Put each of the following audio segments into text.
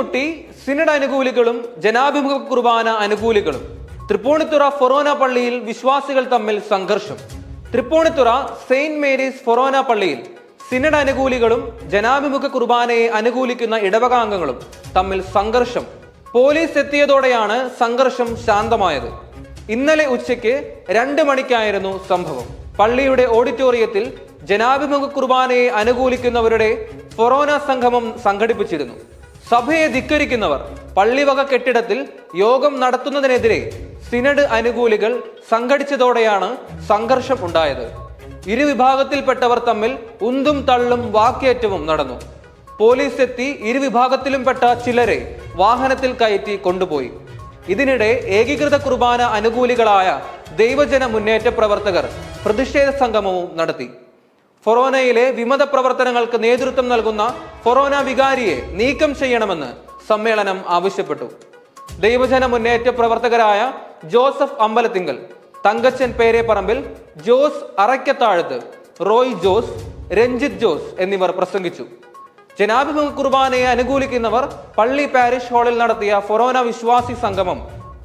ഏറ്റുമുട്ടി സിനഡ് അനുകൂലികളും ജനാഭിമുഖ കുർബാന അനുകൂലികളും. തൃപ്പൂണിത്തുറ ഫൊറോന പള്ളിയിൽ വിശ്വാസികൾ തമ്മിൽ സംഘർഷം. തൃപ്പൂണിത്തുറ സെയിന്റ് മേരീസ് ഫൊറോന പള്ളിയിൽ സിനഡ് അനുകൂലികളും ജനാഭിമുഖ കുർബാനയെ അനുകൂലിക്കുന്ന ഇടവകാംഗങ്ങളും തമ്മിൽ സംഘർഷം. പോലീസ് എത്തിയതോടെയാണ് സംഘർഷം ശാന്തമായത്. ഇന്നലെ ഉച്ചയ്ക്ക് രണ്ട് മണിക്കായിരുന്നു സംഭവം. പള്ളിയുടെ ഓഡിറ്റോറിയത്തിൽ ജനാഭിമുഖ കുർബാനയെ അനുകൂലിക്കുന്നവരുടെ ഫൊറോന സംഗമം സംഘടിപ്പിച്ചിരുന്നു. സഭയെ ധിക്കരിക്കുന്നവർ പള്ളിവക കെട്ടിടത്തിൽ യോഗം നടത്തുന്നതിനെതിരെ സിനഡ് അനുകൂലികൾ സംഘടിച്ചതോടെയാണ് സംഘർഷം ഉണ്ടായത്. ഇരുവിഭാഗത്തിൽപ്പെട്ടവർ തമ്മിൽ ഉന്തും തള്ളും വാക്കേറ്റവും നടന്നു. പോലീസ് എത്തി ഇരുവിഭാഗത്തിലും പെട്ട ചിലരെ വാഹനത്തിൽ കയറ്റി കൊണ്ടുപോയി. ഇതിനിടെ ഏകീകൃത കുർബാന അനുകൂലികളായ ദൈവജന മുന്നേറ്റ പ്രവർത്തകർ പ്രതിഷേധ സംഗമവും നടത്തി. ഫൊറോനയിലെ വിമത പ്രവർത്തനങ്ങൾക്ക് നേതൃത്വം നൽകുന്ന ഫൊറോന വികാരിയെ നീക്കം ചെയ്യണമെന്ന് സമ്മേളനം ആവശ്യപ്പെട്ടു. ദൈവജന മുന്നേറ്റ പ്രവർത്തകരായ ജോസഫ് അമ്പലത്തിങ്കൽ തങ്കച്ചൻ പേരേപ്പറമ്പിൽ ജോസ് അറയ്ക്കത്താഴത്ത് റോയ് ജോസ് രഞ്ജിത് ജോസ് എന്നിവർ പ്രസംഗിച്ചു. ജനാഭിമുഖ കുർബാനയെ അനുകൂലിക്കുന്നവർ പള്ളി പാരിഷ് ഹാളിൽ നടത്തിയ ഫൊറോന വിശ്വാസി സംഗമം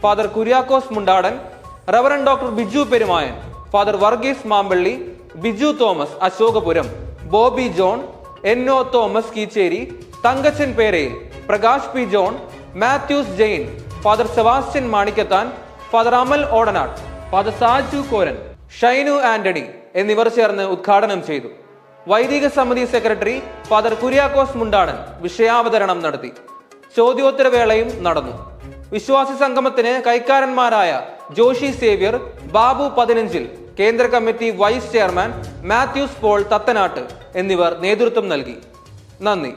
father Kuriakose Mundadan reverend doctor Biju Perumayan father Varghese Mampally Biju Thomas Ashokapuram. Bobby John N O Thomas Keecheri. Thankachan Perayil Prakash P John Mathews Jain. Father Sebastian Manikkathan father Amal Odanad. Father Saju Koran Shinu Antony എന്നിവർ ചേർന്ന് ഉദ്ഘാടനം ചെയ്തു. വൈദിക സമിതി secretary father Kuriakose Mundadan വിഷയാവതരണം നടത്തി. ചോദ്യോത്തരവേളയും നടന്നു. വിശ്വാസി സംഗമത്തിന് കൈക്കാരന്മാരായ ജോഷി സേവ്യർ ബാബു പതിനഞ്ചിൽ കേന്ദ്ര committee vice chairman Mathews Paul Thathanat എന്നിവർ നേതൃത്വം നൽകി. നന്ദി.